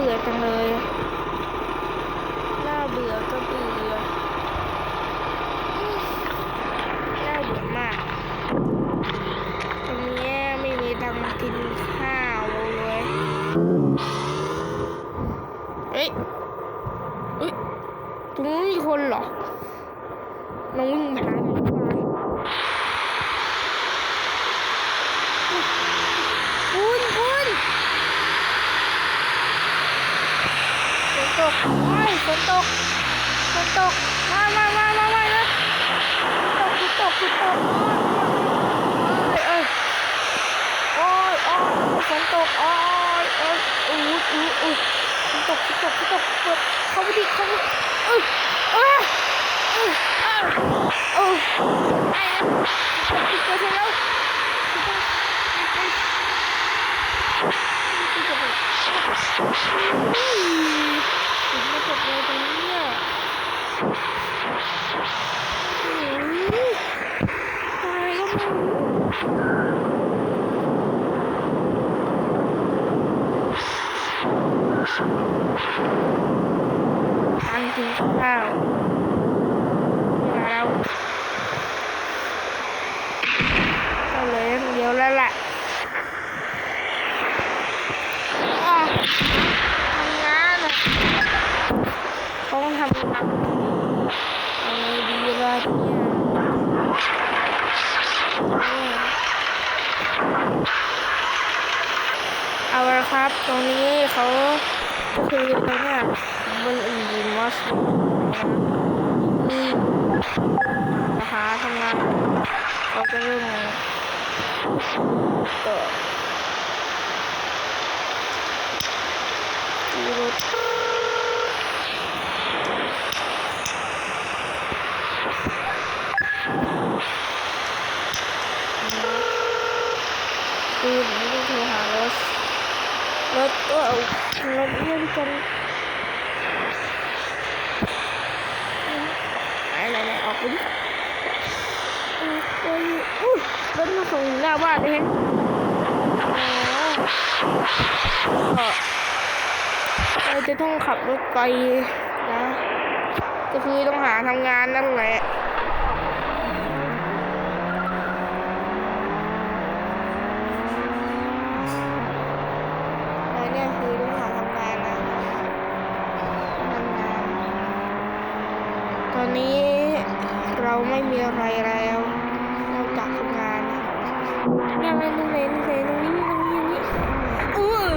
เบื่อจังเลย น่าเบื่อก็เบื่อ น่าเบื่อมาก ตรงนี้ไม่มีทางค์กินข้าวเลยเอ้ยเอ้ยตรงนู้นมีคนเหรอน้องวิ่งไปหาหน่อยดีกว่าคุณคุณฝนตกโอ้ย ฝนตกฝนตกมามามามามาเลยฝนตกฝนตกฝนตกโอ้ยโอ้ยโอ้ยฝนตกโอ้ยโอ้ยอู้อู้อู้ฝนตกฝนตกฝนตกเปิดเข้าไปดิเข้าไปเอ้ยเอ้ยเอ้ยเอ้ยเอ้ยไอ้นะปิดแล้วอุ้ยปิดไม่จบเลยตรงนี้เนี่ยอุ้ยตายก็ไม่รู้ ทางกินข้าวมาแล้วก็เหลยอย่างเดียวแล้วแหละทำงานอะต้องทำงานเอาไงดีล่ะเนี่ย เอาละครับ ตรงนี้เขาก็คือตรงเนี้ยบนอินดีมอสนะคะทำงานเขาก็เริ่มก็ขี่รถคือผมต้องโทรหารถ รถก็เอารถเยี่ยมกันไหนไหนออกไปดิโอ้ยอุ้ยรถมาส่งหน้าบ้านเลยเห็นอ๋อก็เราจะต้องขับรถไปนะ ก็คือต้องหาทำงานนั่นแหละ แล้วเนี่ยคือต้องหาทำงานนะทำงาน ต อนนี้เราไม่มีอะไรแล้วนอกจากทำงานงานอะไรตรงไหนตรงไหนตรงนี้ตรงนี้ตรงนี้อุ้ย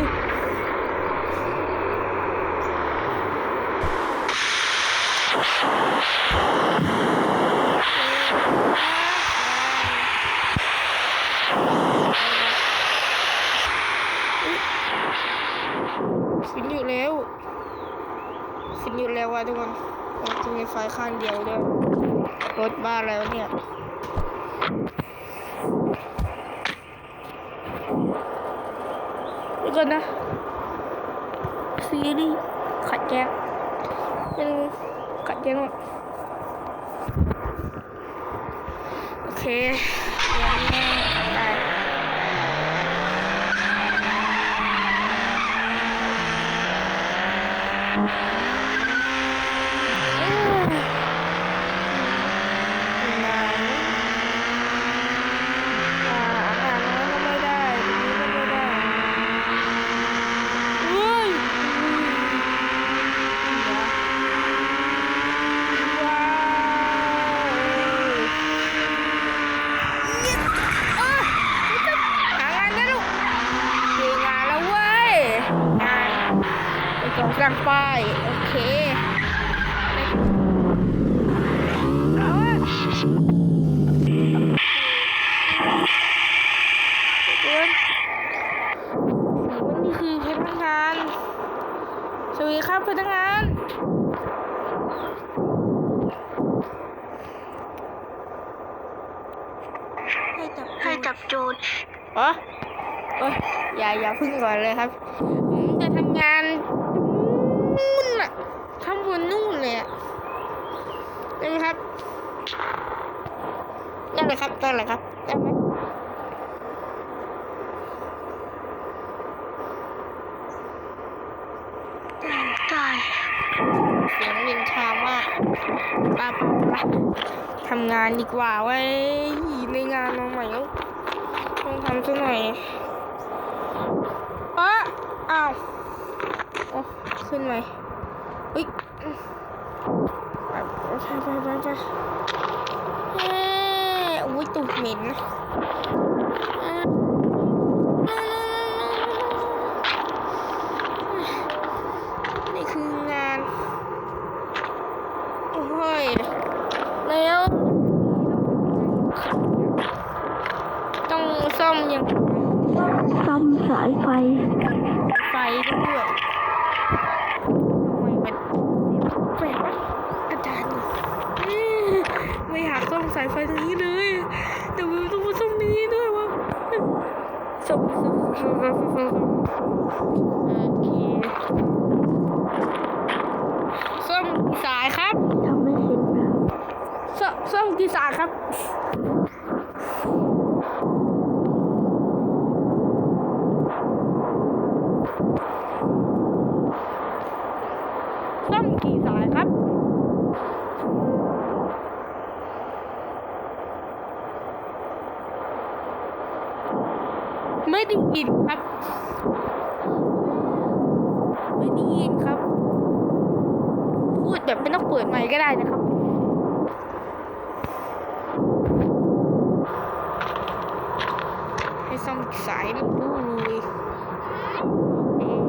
ฟินอยู่แล้ว ฟินอยู่แล้วว่ะทุกคนจะมีไฟข้างเดียวด้วยรถบ้าแล้วเนี่ยเดี๋ยวก่อนนะซีรีส์ขัดแย้งเป็นขัดแย้งโอเคเดี๋ยวนี้ได้เอ้ยหนาวอ่าอาหารน้ำก็ไม่ได้ทีนี้ก็ไม่ได้ เฮ้ยว้าวอะหางานได้ลูกมีงานแล้วเว้ยงานไป ก่อสร้างป้าย โอเคเอาอะเพื่อนนี่มันนี่คือพนักงานสวัสดีครับพนักงานให้จับให้จับโจรอ๋อโอ้ยอย่าอย่าพึ่งก่อนเลยครับ ผมจะทำงานนู่ากเลครับจำไหมตายเสียงลิงชามากปาปาปาทำงานดีกว่าไว้ในงานมาใหม่ต้องต้องทำซะหน่อยเอออ้าวโอ้ขึ้นไหมอุ้ยไปไปไปไป อุ้ยตุกเหม็นนี่คืองาน โอ้ย แล้วต้องซ่อมยังซ่อมสายไฟ ไฟด้วยไมมันแปลกวะอาจารย์อืมไม่อยากซ่อมสายไฟตรงนี้เลย โอเคซ่อมกี่สายครับทำไม่เสร็จนะซ่อมซ่อมกี่สายครับซ่อมกี่สายครับ ไม่ได้ยินครับ ไม่ได้ยินครับ พูดแบบไม่ต้องเปิดไมค์ก็ได้นะครับ ให้ซ่อมสายไม่รู้เลย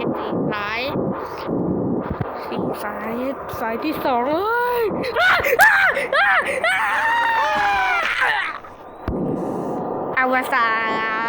สีสายสี่สายสายที่สองเอ้ยอ้าอ้าอ้าอ้าอวสาน